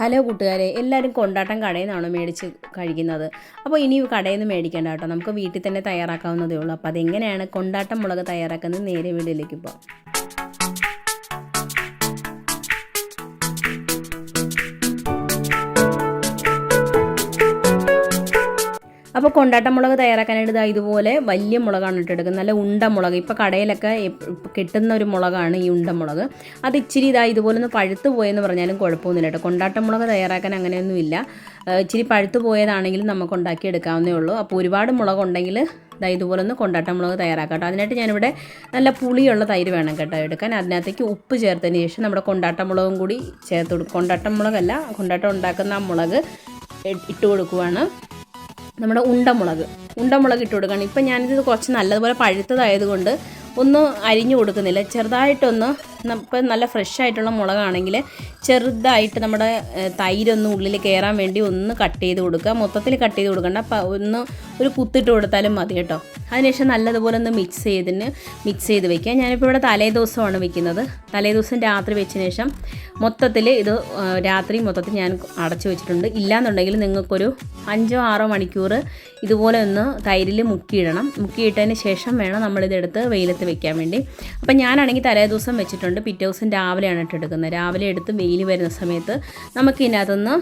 Hello കൂട്ടുകാരെ എല്ലാവരും കൊണ്ടാട്ടം കടയിൽ നിന്നാണ് മേടിച്ച് കഴിക്കുന്നത്? അപ്പോൾ ഇനി കടയിൽ നിന്ന് മേടിക്കേണ്ട കേട്ടോ. നമുക്ക് വീട്ടിൽ തന്നെ തയ്യാറാക്കാവുന്നതേ ഉള്ളൂ. അപ്പോൾ അതെങ്ങനെയാണ് കൊണ്ടാട്ടം മുളക് തയ്യാറാക്കുന്നത് നേരെ വീട്ടിലേക്ക് ഇപ്പോൾ അപ്പോൾ കൊണ്ടാട്ട മുളക് തയ്യാറാക്കാനായിട്ട് ഇതാ ഇതുപോലെ വലിയ മുളകാണ് ഇട്ടെടുക്കുന്നത് നല്ല ഉണ്ട മുളക്. ഇപ്പോൾ കടയിലൊക്കെ കിട്ടുന്ന ഒരു മുളകാണ് ഈ ഉണ്ട മുളക്. അത് ഇച്ചിരി ഇതാ ഇതുപോലെ ഒന്ന് പഴുത്ത് പോയെന്ന് പറഞ്ഞാലും കുഴപ്പമൊന്നുമില്ല കേട്ടോ. കൊണ്ടാട്ട മുളക് തയ്യാറാക്കാൻ അങ്ങനെയൊന്നുമില്ല. ഇച്ചിരി പഴുത്ത് പോയതാണെങ്കിലും നമുക്ക് ഉണ്ടാക്കി എടുക്കാവുന്നേ ഉള്ളൂ. അപ്പോൾ ഒരുപാട് മുളക് ഉണ്ടെങ്കിൽ ഇതാ ഇതുപോലെ ഒന്ന് കൊണ്ടാട്ട മുളക് തയ്യാറാക്കാം കേട്ടോ. അതിനായിട്ട് ഞാനിവിടെ നല്ല പുളിയുള്ള തൈര് വേണം കേട്ടോ എടുക്കാൻ. അതിനകത്തേക്ക് ഉപ്പ് ചേർത്തതിന് ശേഷം നമ്മുടെ കൊണ്ടാട്ട മുളകും കൂടി ചേർത്ത് കൊടുക്കും കൊണ്ടാട്ട മുളകല്ല കൊണ്ടാട്ടം ഉണ്ടാക്കുന്ന ആ മുളക് ഇട്ട് കൊടുക്കുവാണ്. നമ്മുടെ ഉണ്ടമുളക്. ഉണ്ടമുളക് ഇട്ട് കൊടുക്കണം ഇപ്പം ഞാനിത് കുറച്ച് നല്ലതുപോലെ പഴുത്തതായതുകൊണ്ട് ഒന്നും അരിഞ്ഞു കൊടുക്കുന്നില്ല. ചെറുതായിട്ടൊന്ന് ഇപ്പം നല്ല ഫ്രഷ് ആയിട്ടുള്ള മുളകാണെങ്കിൽ ചെറുതായിട്ട് നമ്മുടെ തൈരൊന്ന് ഉള്ളിൽ കയറാൻ വേണ്ടി ഒന്ന് കട്ട് ചെയ്ത് കൊടുക്കുക. മൊത്തത്തിൽ കട്ട് ചെയ്ത് കൊടുക്കണ്ട. ഒന്ന് ഒരു കുത്തിട്ട് കൊടുത്താലും മതി കേട്ടോ. അതിനുശേഷം നല്ലതുപോലെ ഒന്ന് മിക്സ് ചെയ്തിന് മിക്സ് ചെയ്ത് വെക്കുക. ഞാനിപ്പോൾ ഇവിടെ തലേ ദിവസമാണ് വെക്കുന്നത്. തലേ ദിവസം രാത്രി വെച്ചതിന് ശേഷം മൊത്തത്തിൽ ഇത് രാത്രി മൊത്തത്തിൽ ഞാൻ അടച്ചു വെച്ചിട്ടുണ്ട്. ഇല്ലാന്നുണ്ടെങ്കിൽ നിങ്ങൾക്കൊരു അഞ്ചോ ആറോ മണിക്കൂർ ഇതുപോലെ ഒന്ന് തൈരിൽ മുക്കിയിടണം. മുക്കിയിട്ടതിന് ശേഷം വേണം നമ്മളിതെടുത്ത് വെയിലത്ത് വെക്കാൻ വേണ്ടി. അപ്പം ഞാനാണെങ്കിൽ തലേ ദിവസം വെച്ചിട്ടുണ്ട്. പിറ്റേ ദിവസം രാവിലെയാണ് ഇട്ടെടുക്കുന്നത് രാവിലെ എടുത്ത് വെയിൽ വരുന്ന സമയത്ത് നമുക്ക് ഇതിനകത്തുനിന്ന്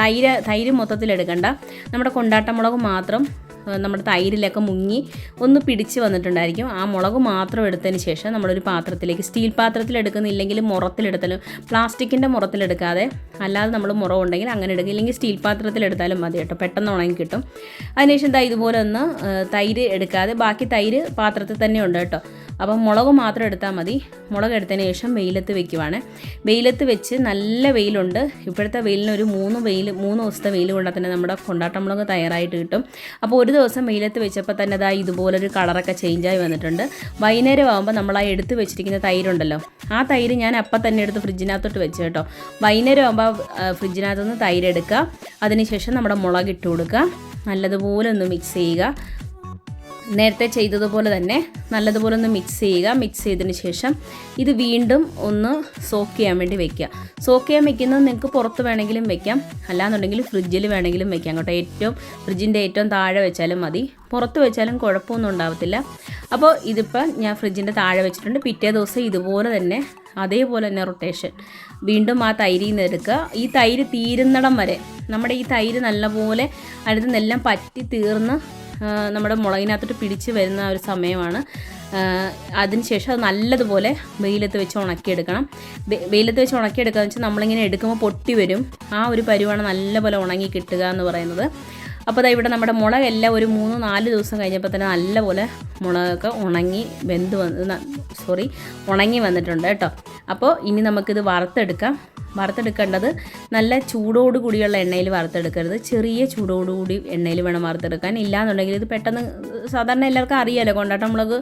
തൈര് തൈര് മൊത്തത്തിലെടുക്കണ്ട നമ്മുടെ കൊണ്ടാട്ടമുളക് മാത്രം നമ്മുടെ തൈരിലൊക്കെ മുങ്ങി ഒന്ന് പിടിച്ച് വന്നിട്ടുണ്ടായിരിക്കും. ആ മുളക് മാത്രം എടുത്തതിന് ശേഷം നമ്മളൊരു പാത്രത്തിലേക്ക് സ്റ്റീൽ പാത്രത്തിൽ എടുക്കുന്നില്ലെങ്കിൽ മുറത്തിലെടുത്താലും പ്ലാസ്റ്റിക്കിന്റെ മുറത്തിലെടുക്കാതെ അല്ലാതെ നമ്മൾ മുറം ഉണ്ടെങ്കിൽ അങ്ങനെ എടുക്കുക. ഇല്ലെങ്കിൽ സ്റ്റീൽ പാത്രത്തിലെടുത്താലും മതി കേട്ടോ പെട്ടെന്ന് ഉണങ്ങി കിട്ടും. അതിനുശേഷം ദാ ഇതുപോലെ ഒന്ന് തൈര് എടുക്കാതെ ബാക്കി തൈര് പാത്രത്തിൽ തന്നെ ഉണ്ട് കേട്ടോ. അപ്പം മുളക് മാത്രം എടുത്താൽ മതി. മുളക് എടുത്തതിന് ശേഷം വെയിലത്ത് വെക്കുവാണ്. വെയിലത്ത് വെച്ച് നല്ല വെയിലുണ്ട്. ഇപ്പോഴത്തെ വെയിലിന് ഒരു മൂന്ന് വെയിൽ മൂന്ന് ദിവസത്തെ വെയിൽ കൊണ്ടാൽ തന്നെ നമ്മുടെ കൊണ്ടാട്ട മുളക് തയ്യാറായിട്ട് കിട്ടും. അപ്പോൾ ഒരു ദിവസം വെയിലത്ത് വെച്ചപ്പോൾ തന്നെ അതാ ഇതുപോലൊരു കളറൊക്കെ ചേഞ്ചായി വന്നിട്ടുണ്ട്. വൈകുന്നേരം ആകുമ്പോൾ നമ്മൾ ആ എടുത്ത് വെച്ചിരിക്കുന്ന തൈരുണ്ടല്ലോ ആ തൈര് ഞാൻ അപ്പം തന്നെ എടുത്ത് ഫ്രിഡ്ജിനകത്തോട്ട് വെച്ച് കേട്ടോ. വൈകുന്നേരം ആകുമ്പോൾ ഫ്രിഡ്ജിനകത്തുനിന്ന് തൈരെടുക്കുക അതിനുശേഷം നമ്മുടെ മുളക് ഇട്ട് കൊടുക്കുക. നല്ലതുപോലെ ഒന്ന് മിക്സ് ചെയ്യുക. നേരത്തെ ചെയ്തതുപോലെ തന്നെ നല്ലതുപോലെ ഒന്ന് മിക്സ് ചെയ്യുക. മിക്സ് ചെയ്തതിന് ശേഷം ഇത് വീണ്ടും ഒന്ന് സോക്ക് ചെയ്യാൻ വേണ്ടി വെക്കുക. സോക്ക് ചെയ്യാൻ വെക്കുന്നത് നിങ്ങൾക്ക് പുറത്ത് വേണമെങ്കിലും വെക്കാം. അല്ലാന്നുണ്ടെങ്കിൽ ഫ്രിഡ്ജിൽ വേണമെങ്കിലും വെക്കാം കേട്ടോ. ഏറ്റവും ഫ്രിഡ്ജിന്റെ ഏറ്റവും താഴെ വെച്ചാലും മതി. പുറത്ത് വെച്ചാലും കുഴപ്പമൊന്നും ഉണ്ടാവത്തില്ല. അപ്പോൾ ഇതിപ്പോൾ ഞാൻ ഫ്രിഡ്ജിന്റെ താഴെ വെച്ചിട്ടുണ്ട്. പിറ്റേ ദിവസം ഇതുപോലെ തന്നെ അതേപോലെ തന്നെ റൊട്ടേഷൻ വീണ്ടും ആ തൈരിൽ നിന്ന് എടുക്കുക. ഈ തൈര് തീരുന്നിടം വരെ നമ്മുടെ ഈ തൈര് നല്ലപോലെ അതിൽ നിന്നെല്ലാം പറ്റി തീർന്ന് നമ്മുടെ മുളകിനകത്തോട്ട് പിടിച്ച് വരുന്ന ഒരു സമയമാണ്. അതിനുശേഷം അത് നല്ലതുപോലെ വെയിലത്ത് വെച്ച് ഉണക്കിയെടുക്കണം. വെയിലത്ത് വെച്ച് ഉണക്കിയെടുക്കുക എന്ന് വെച്ചാൽ നമ്മളിങ്ങനെ എടുക്കുമ്പോൾ പൊട്ടി വരും. ആ ഒരു പരുവാണ് നല്ലപോലെ ഉണങ്ങി കിട്ടുക എന്ന് പറയുന്നത്. അപ്പോൾ അതാ ഇവിടെ നമ്മുടെ മുളകെല്ലാം ഒരു മൂന്ന് നാല് ദിവസം കഴിഞ്ഞപ്പോൾ തന്നെ നല്ലപോലെ മുളകൊക്കെ ഉണങ്ങി വെന്ത് വന്ന് സോറി ഉണങ്ങി വന്നിട്ടുണ്ട് കേട്ടോ. അപ്പോൾ ഇനി നമുക്കിത് വറുത്തെടുക്കാം. വറുത്തെടുക്കേണ്ടത് നല്ല ചൂടോട് കൂടിയുള്ള എണ്ണയിൽ വറുത്തെടുക്കരുത്. ചെറിയ ചൂടോടുകൂടി എണ്ണയിൽ വേണം വറുത്തെടുക്കാൻ. ഇല്ലാന്നുണ്ടെങ്കിൽ ഇത് പെട്ടെന്ന് സാധാരണ എല്ലാവർക്കും അറിയാലോ കൊണ്ടാട്ട മുളക്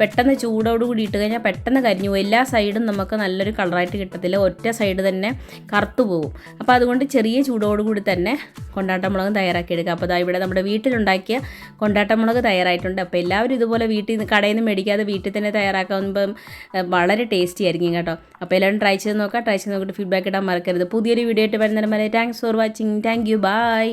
പെട്ടെന്ന് ചൂടോട് കൂടി ഇട്ട് കഴിഞ്ഞാൽ പെട്ടെന്ന് കരിഞ്ഞു പോകും. എല്ലാ സൈഡും നമുക്ക് നല്ലൊരു കളറായിട്ട് കിട്ടത്തില്ല. ഒറ്റ സൈഡ് തന്നെ കറുത്തു പോകും. അപ്പോൾ അതുകൊണ്ട് ചെറിയ ചൂടോട് കൂടി തന്നെ കൊണ്ടാട്ട മുളക് തയ്യാറാക്കി എടുക്കുക അപ്പോൾ ഇവിടെ നമ്മുടെ വീട്ടിലുണ്ടാക്കിയ കൊണ്ടാട്ട മുളക് തയ്യാറായിട്ടുണ്ട്. അപ്പോൾ എല്ലാവരും ഇതുപോലെ വീട്ടിൽ നിന്ന് കടയിൽ നിന്ന് മേടിക്കാതെ വീട്ടിൽ തന്നെ തയ്യാറാക്കുമ്പം വളരെ ടേസ്റ്റി ആയിരിക്കും കേട്ടോ. അപ്പോൾ എല്ലാവരും ട്രൈ ചെയ്ത് നോക്കാം ട്രൈ ചെയ്ത് നോക്കിയിട്ട് ഫീഡ്ബാക്ക് ഇടാൻ മറക്കരുത്. പുതിയൊരു വീഡിയോ ആയിട്ട് വരുന്നതിന് വരെ thanks for watching thank you bye